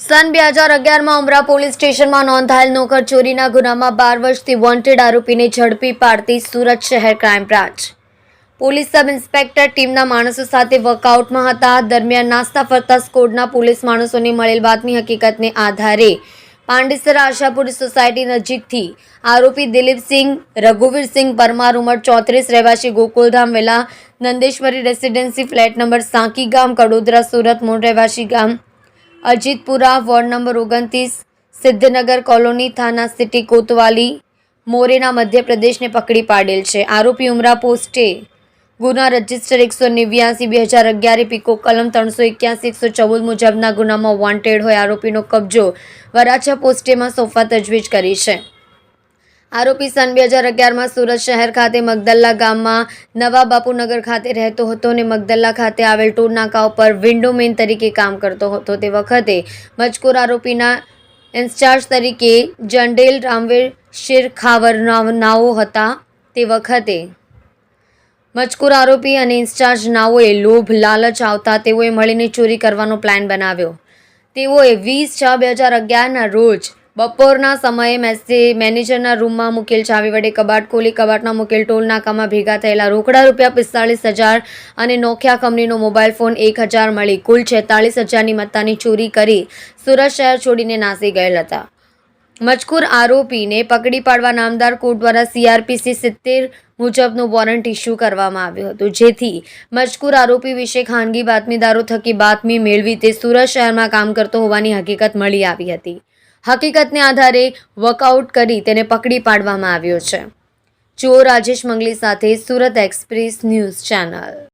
સન બે હજાર અગિયારમાં ઉમરા પોલીસ સ્ટેશનમાં નોંધાયેલ નોકર ચોરીના ગુનામાં બાર વર્ષથી વોન્ટેડ આરોપીને ઝડપી પાડતી સુરત શહેર crime branch police sub inspector ટીમના માણસો સાથે વર્કઆઉટમાં હતા. દરમિયાન નાસ્તા ફરતા સ્કોડના પોલીસ માણસોને મળેલ વાતની હકીકતને આધારે પાંડેસર આશાપુર સોસાયટી નજીકથી આરોપી દિલીપસિંહ, રઘુવીરસિંહ પરમાર ઉંમર ચોત્રીસ, રહેવાસી ગોકુલધામ વેલા, Nandeshwari residency flat number Sanki ગામ, કડોદરા સુરત, મૂળ રહેવાસી ગામ અજીતપુરા વોર્ડ નંબર ઓગણત્રીસ, સિદ્ધનગર કોલોની થાના સિટી કોતવાલી, મોરેના મધ્યપ્રદેશને પકડી પાડેલ છે. આરોપી ઉમરા પોસ્ટે ગુના રજિસ્ટર એકસો નેવ્યાસી, બે હજાર અગિયાર પીકો કલમ ત્રણસો એક્યાસી, એકસો ચૌદ મુજબના ગુનામાં વોન્ટેડ હોય આરોપીનો કબજો વરાછા પોસ્ટેમાં સોંપવા તજવીજ કરી છે. આરોપી સન બે હજાર અગિયારમાં સુરત શહેર ખાતે મગદલ્લા ગામમાં નવા બાપુનગર ખાતે રહેતો હતો અને મગદલ્લા ખાતે આવેલ ટોલ નાકા ઉપર વિન્ડોમેન તરીકે કામ કરતો હતો. તે વખતે મજકૂર આરોપીના ઇન્ચાર્જ તરીકે જંડેલ રામવીર શિરખાવર નાઓ હતા. તે વખતે મજકૂર આરોપી અને ઇન્ચાર્જ નાઓએ લોભ, લાલચ આવતા તેઓએ મળીને ચોરી કરવાનો પ્લાન બનાવ્યો. તેઓએ વીસ છ બે હજાર અગિયારના રોજ બપોરના સમયે મેસી મેનેજરના રૂમમાં મૂકેલ ચાવી વડે કબાટ ખોલી કબાટના મૂકેલ ટોલ નાકામાં ભેગા થયેલા રોકડા રૂપિયા પિસ્તાળીસ હજાર અને નોખિયા કંપનીનો મોબાઈલ ફોન એક હજાર મળી. કુલ છેતાળીસ હજારની મત્તાની ચોરી કરી સુરત શહેર છોડીને નાસી ગયેલ હતા. મજકૂર આરોપીને પકડી પાડવા નામદાર કોર્ટ દ્વારા સીઆરપીસી સિત્તેર મુજબનું વોરંટ ઇસ્યુ કરવામાં આવ્યું હતું. જેથી મજકૂર આરોપી વિશે ખાનગી બાતમીદારો થકી બાતમી મેળવી તે સુરત શહેરમાં કામ કરતો હોવાની હકીકત મળી આવી હતી. હકીકતને આધારે વર્કઆઉટ કરી તેને પકડી પાડવામાં આવ્યો છે. ચોર રાજેશ મંગલી સાથે સુરત એક્સપ્રેસ ન્યૂઝ ચેનલ